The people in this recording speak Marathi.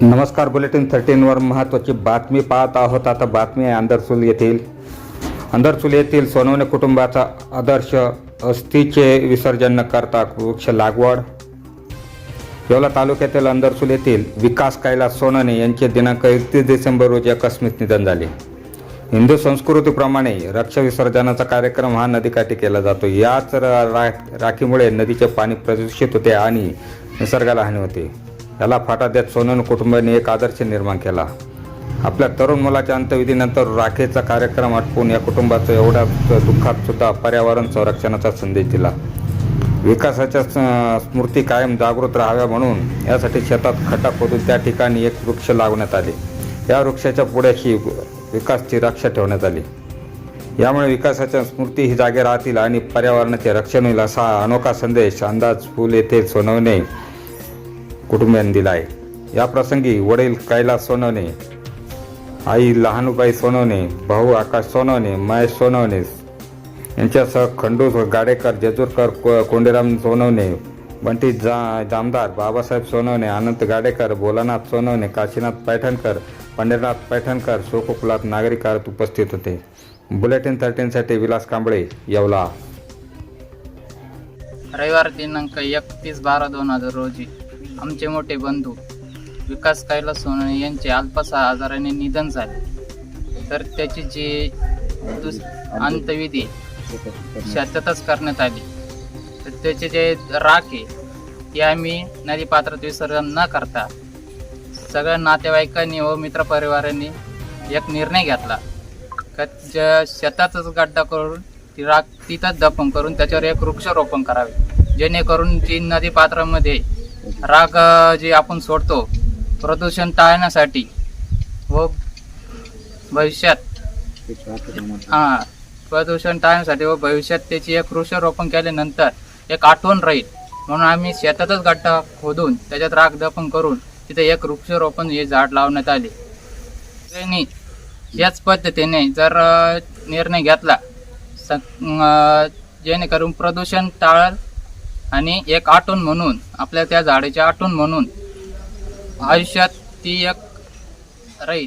नमस्कार बुलेटिन थर्टीनवर महत्त्वाची बातमी पाहत आहोत. आता बातमी आहे अंदरसूल येथील. अंदरसूल येथील सोनवणे कुटुंबाचा आदर्श अस्थीचे विसर्जन न करता वृक्ष लागवड. येवला तालुक्यातील अंदरसूल येथील विकास कैलास सोनवणे यांचे दिनांक एकतीस डिसेंबर रोजी अकस्मित निधन झाले. हिंदू संस्कृतीप्रमाणे रक्षा विसर्जनाचा कार्यक्रम हा नदीकाठी केला जातो. याच रा- रा- राखीमुळे नदीचे पाणी प्रदूषित होते आणि निसर्गाला हानी होते. याला फाटा देत सोनन कुटुंबाने एक आदर्श निर्माण केला. आपल्या तरुण मुलाच्या अंत्यविधीनंतर राखेचा कार्यक्रम आटपून या कुटुंबाचं एवढ्या दुःखात सुद्धा पर्यावरण संरक्षणाचा संदेश दिला. विकासाच्या स्मृती कायम जागृत राहाव्या म्हणून यासाठी शेतात खड्डा खोदून त्या ठिकाणी एक वृक्ष लावण्यात आले. या वृक्षाच्या पुढ्याशी विकासची रक्षा ठेवण्यात आली. यामुळे विकासाच्या स्मृती ही जागे राहतील आणि पर्यावरणाचे रक्षण होईल असा अनोखा संदेश अंदाज फुल येथे सोनवणे कुटुंबियांनी दिला आहे या प्रसंगी वडील कैलास सोनवणे आई लहानुबाई सोनवणे भाऊ आकाश सोनवणे महेश सोनवणे यांच्यासह खंडू गाडेकर जेजूरकर को कोंडीराम सोनवणे बंटी जा जामदार बाबासाहेब सोनवणे अनंत गाडेकर भोलानाथ सोनवणे काशीनाथ पैठणकर पंढरनाथ पैठणकर शोककुलात नागरिक आत उपस्थित होते. बुलेटिन थर्टीनसाठी विलास कांबळे येवला. रविवार दिनांक एकतीस बारा दोन हजार रोजी. आमचे मोठे बंधू विकास कैलास सोनवणे यांचे अल्पसा आजाराने निधन झाले. तर त्याची जी दुस अंतविधी शेतातच करण्यात आली. तर त्याचे जे राख आहे ते आम्ही नदी पात्रात विसर्जन न करता सगळ्या नातेवाईकांनी व मित्रपरिवारांनी एक निर्णय घेतला. का ज्या शेतातच गड्डा करून ती राख तिथंच दफन करून त्याच्यावर एक वृक्षारोपण करावे. जेणेकरून जी नदी पात्रामध्ये राग जे आपण सोडतो प्रदूषण टाळण्यासाठी व भविष्यात हा प्रदूषण टाळण्यासाठी व भविष्यात त्याची एक वृक्षारोपण केल्यानंतर एक आठवण राहील. म्हणून आम्ही शेतातच गड्डा खोदून त्याच्यात राख दफन करून तिथे एक वृक्षारोपण हे झाड लावण्यात आले. त्यांनी याच पद्धतीने जर निर्णय घेतला स जेणेकरून प्रदूषण टाळल आणि एक आठवण म्हणून आपल्या त्या झाडाची आठवण म्हणून आयुष्यात ती एक राहील.